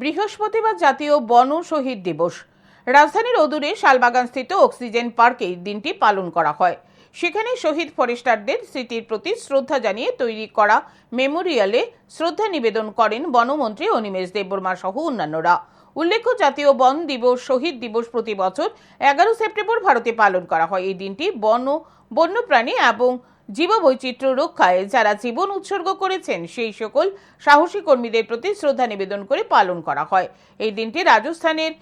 বৃহস্পতিবার জাতীয় বন শহীদ দিবস। রাজধানীর অদূরে শালবাগানস্থিত অক্সিজেন পার্কে দিনটি পালন করা হয়। সেখানে শহীদ ফরেস্টারদের স্মৃতির প্রতি শ্রদ্ধা জানিয়ে তৈরি করা মেমোরিয়ালে শ্রদ্ধা নিবেদন করেন বনমন্ত্রী অনিমেষ দেববর্মা সহ অন্যান্যরা। উল্লেখ্য, জাতীয় বন দিবস, শহীদ দিবস প্রতি বছর এগারো সেপ্টেম্বর ভারতে পালন করা হয়। এই দিনটি বন, বন্যপ্রাণী এবং জীববৈচিত্র্য রক্ষায় যারা জীবন উৎসর্গ করেছেন, সেই সকল সাহসী কর্মীদের প্রতি শ্রদ্ধা নিবেদন করে পালন করা হয়। এই দিনটি রাজস্থানের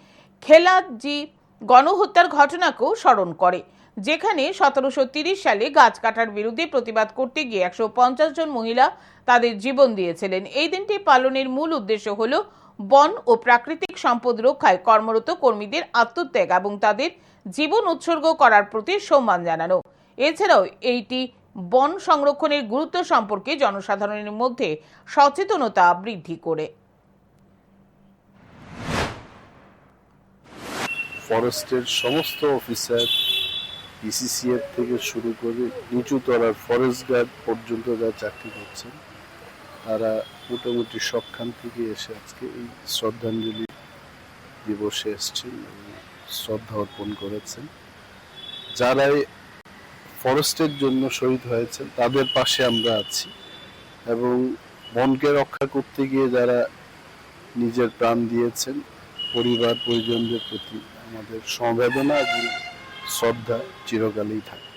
খেলাজি গণহত্যার ঘটনাকেও স্মরণ করে, যেখানে সতেরোশো তিরিশ সালে গাছ কাটার বিরুদ্ধে প্রতিবাদ করতে গিয়ে একশো পঞ্চাশ জন মহিলা তাদের জীবন দিয়েছিলেন। এই দিনটি পালনের মূল উদ্দেশ্য হল বন ও প্রাকৃতিক সম্পদ রক্ষায় কর্মরত কর্মীদের আত্মত্যাগ এবং তাদের জীবন উৎসর্গ করার প্রতি সম্মান জানানো। এছাড়াও এইটি বন সংরক্ষণের গুরুত্ব সম্পর্কে জনসাধারণের মধ্যে সচেতনতা বৃদ্ধি করে। ফরেস্টের সমস্ত অফিসার পিসিসিএফ থেকে শুরু করে নিচু তলার ফরেস্ট গার্ড পর্যন্ত যারা চাকরি করছেন, তারা মোটামুটি সবখান থেকে এসে আজকে এই শ্রদ্ধাঞ্জলি দিবসে এসছেন শ্রদ্ধা অর্পণ করেছেন। যারা এই ফরেস্টের জন্য শহীদ হয়েছেন, তাদের পাশে আমরা আছি। এবং বনকে রক্ষা করতে গিয়ে যারা নিজের প্রাণ দিয়েছেন, পরিবার, পরিজনদের প্রতি আমাদের সমবেদনা এবং শ্রদ্ধা চিরকালেই থাকে